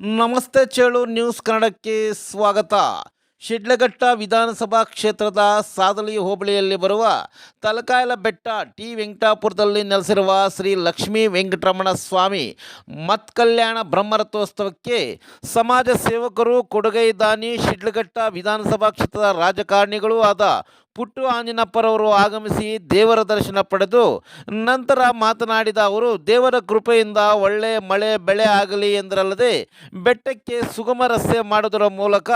ನಮಸ್ತೆ ಚೇಳು ನ್ಯೂಸ್ ಕನ್ನಡಕ್ಕೆ ಸ್ವಾಗತ. ಶಿಡ್ಲಘಟ್ಟ ವಿಧಾನಸಭಾ ಕ್ಷೇತ್ರದ ಸಾದಲಿ ಹೋಬಳಿಯಲ್ಲಿ ಬರುವ ತಲಕಾಯಲ ಬೆಟ್ಟ ಟಿ ವೆಂಕಟಾಪುರದಲ್ಲಿ ನೆಲೆಸಿರುವ ಶ್ರೀ ಲಕ್ಷ್ಮೀ ವೆಂಕಟರಮಣ ಸ್ವಾಮಿ ಮತ್ಕಲ್ಯಾಣ ಬ್ರಹ್ಮರಥೋತ್ಸವಕ್ಕೆ ಸಮಾಜ ಸೇವಕರು ಕೊಡುಗೈ ದಾನಿ ಶಿಡ್ಲಘಟ್ಟ ವಿಧಾನಸಭಾ ಕ್ಷೇತ್ರದ ರಾಜಕಾರಣಿಗಳೂ ಆದ ಪುಟ್ಟು ಆಂಜನಪ್ಪರವರು ಆಗಮಿಸಿ ದೇವರ ದರ್ಶನ ಪಡೆದು ನಂತರ ಮಾತನಾಡಿದ ಅವರು, ದೇವರ ಕೃಪೆಯಿಂದ ಒಳ್ಳೆ ಮಳೆ ಬೆಳೆ ಆಗಲಿ ಎಂದರಲ್ಲದೆ ಬೆಟ್ಟಕ್ಕೆ ಸುಗಮ ರಸ್ತೆ ಮಾಡುವುದರ ಮೂಲಕ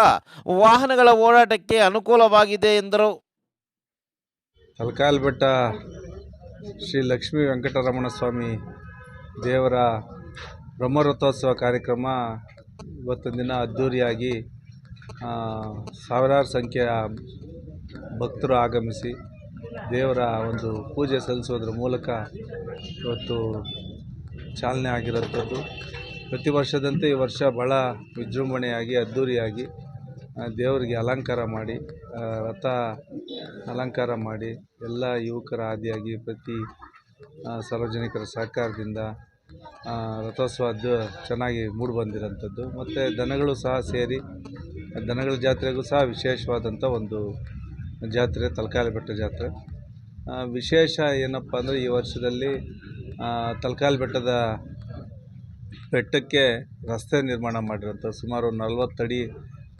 ವಾಹನಗಳ ಓಡಾಟಕ್ಕೆ ಅನುಕೂಲವಾಗಿದೆ ಎಂದರು. ತಲಕಾಲ್ ಬೆಟ್ಟ ಶ್ರೀ ಲಕ್ಷ್ಮೀ ವೆಂಕಟರಮಣ ಸ್ವಾಮಿ ದೇವರ ಬ್ರಹ್ಮರಥೋತ್ಸವ ಕಾರ್ಯಕ್ರಮ ಇವತ್ತಿನ ದಿನ ಅದ್ಧೂರಿಯಾಗಿ ಸಾವಿರಾರು ಸಂಖ್ಯೆಯ ಭಕ್ತರು ಆಗಮಿಸಿ ದೇವರ ಒಂದು ಪೂಜೆ ಸಲ್ಲಿಸೋದ್ರ ಮೂಲಕ ಇವತ್ತು ಚಾಲನೆ ಆಗಿರೋಂಥದ್ದು ಪ್ರತಿ ವರ್ಷದಂತೆ ಈ ವರ್ಷ ಭಾಳ ವಿಜೃಂಭಣೆಯಾಗಿ ಅದ್ಧೂರಿಯಾಗಿ ದೇವರಿಗೆ ಅಲಂಕಾರ ಮಾಡಿ ರಥ ಅಲಂಕಾರ ಮಾಡಿ ಎಲ್ಲ ಯುವಕರ ಆದಿಯಾಗಿ ಪ್ರತಿ ಸಾರ್ವಜನಿಕರ ಸಹಕಾರದಿಂದ ರಥೋತ್ಸವ ಚೆನ್ನಾಗಿ ಮೂಡಿ ಬಂದಿರೋಂಥದ್ದು ಮತ್ತು ದನಗಳು ಸಹ ಸೇರಿ, ದನಗಳ ಜಾತ್ರೆಗೂ ಸಹ ವಿಶೇಷವಾದಂಥ ಒಂದು ಜಾತ್ರೆ, ತಲಕಾಲ ಬೆಟ್ಟ ಜಾತ್ರೆ. ವಿಶೇಷ ಏನಪ್ಪ ಅಂದರೆ ಈ ವರ್ಷದಲ್ಲಿ ತಲಕಾಲ ಬೆಟ್ಟದ ಬೆಟ್ಟಕ್ಕೆ ರಸ್ತೆ ನಿರ್ಮಾಣ ಮಾಡಿರೋಂಥ ಸುಮಾರು ನಲವತ್ತಡಿ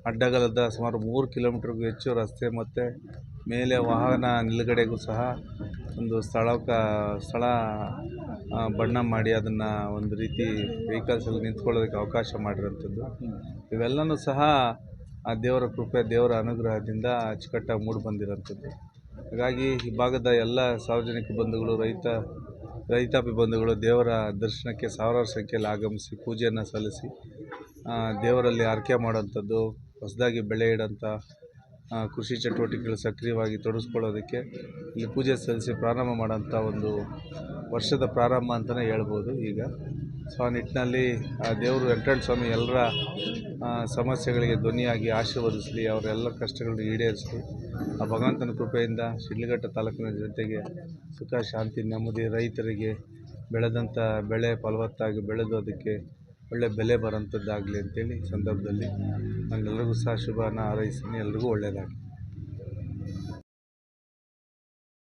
ಅಡ್ಡಗಲದ ಸುಮಾರು ಮೂರು ಕಿಲೋಮೀಟ್ರಿಗೂ ಹೆಚ್ಚು ರಸ್ತೆ ಮತ್ತು ಮೇಲೆ ವಾಹನ ನಿಲುಗಡೆಗೂ ಸಹ ಒಂದು ಸ್ಥಳಕ ಸ್ಥಳ ಬಣ್ಣ ಮಾಡಿ ಅದನ್ನು ಒಂದು ರೀತಿ ವೆಹಿಕಲ್ಸಲ್ಲಿ ನಿಂತ್ಕೊಳ್ಳೋದಕ್ಕೆ ಅವಕಾಶ ಮಾಡಿರೋಂಥದ್ದು. ಇವೆಲ್ಲವೂ ಸಹ ಆ ದೇವರ ಕೃಪೆ, ದೇವರ ಅನುಗ್ರಹದಿಂದ ಅಚ್ಚುಕಟ್ಟಾಗಿ ಮೂಡಿ ಬಂದಿರೋಂಥದ್ದು ಹಾಗಾಗಿ ಈ ಭಾಗದ ಎಲ್ಲ ಸಾರ್ವಜನಿಕ ಬಂಧುಗಳು, ರೈತ, ರೈತಾಪಿ ಬಂಧುಗಳು ದೇವರ ದರ್ಶನಕ್ಕೆ ಸಾವಿರಾರು ಸಂಖ್ಯೆಯಲ್ಲಿ ಆಗಮಿಸಿ ಪೂಜೆಯನ್ನು ಸಲ್ಲಿಸಿ ದೇವರಲ್ಲಿ ಹರಕೆ ಮಾಡೋಂಥದ್ದು ಹೊಸದಾಗಿ ಬೆಳೆ ಇಡೋಂಥ ಕೃಷಿ ಚಟುವಟಿಕೆಗಳು ಸಕ್ರಿಯವಾಗಿ ತೊಡಗಿಸ್ಕೊಳ್ಳೋದಕ್ಕೆ ಇಲ್ಲಿ ಪೂಜೆ ಸಲ್ಲಿಸಿ ಪ್ರಾರಂಭ ಮಾಡೋಂಥ ಒಂದು ವರ್ಷದ ಪ್ರಾರಂಭ ಅಂತಲೇ ಹೇಳ್ಬೋದು ಈಗ. ಸೊ, ಆ ನಿಟ್ಟಿನಲ್ಲಿ, ಆ ದೇವರು ವೆಂಕಟ ಸ್ವಾಮಿ ಎಲ್ಲರ ಸಮಸ್ಯೆಗಳಿಗೆ ಧ್ವನಿಯಾಗಿ ಆಶೀರ್ವದಿಸಲಿ, ಅವರೆಲ್ಲ ಕಷ್ಟಗಳನ್ನು ಈಡೇರಿಸಲಿ, ಆ ಭಗವಂತನ ಕೃಪೆಯಿಂದ ಶಿಡ್ಲಘಟ್ಟ ತಾಲೂಕಿನ ಜನತೆಗೆ ಸುಖ, ಶಾಂತಿ, ನೆಮ್ಮದಿ, ರೈತರಿಗೆ ಬೆಳೆದಂಥ ಬೆಳೆ ಫಲವತ್ತಾಗಿ ಬೆಳೆದು ಅದಕ್ಕೆ ಒಳ್ಳೆ ಬೆಲೆ ಬರೋಂಥದ್ದಾಗಲಿ ಅಂತೇಳಿ ಈ ಸಂದರ್ಭದಲ್ಲಿ ನಾನು ಎಲ್ರಿಗೂ ಸಹ ಶುಭನ ಹಾರೈಸ್ತೀನಿ. ಎಲ್ರಿಗೂ ಒಳ್ಳೆಯದಾಗಲಿ.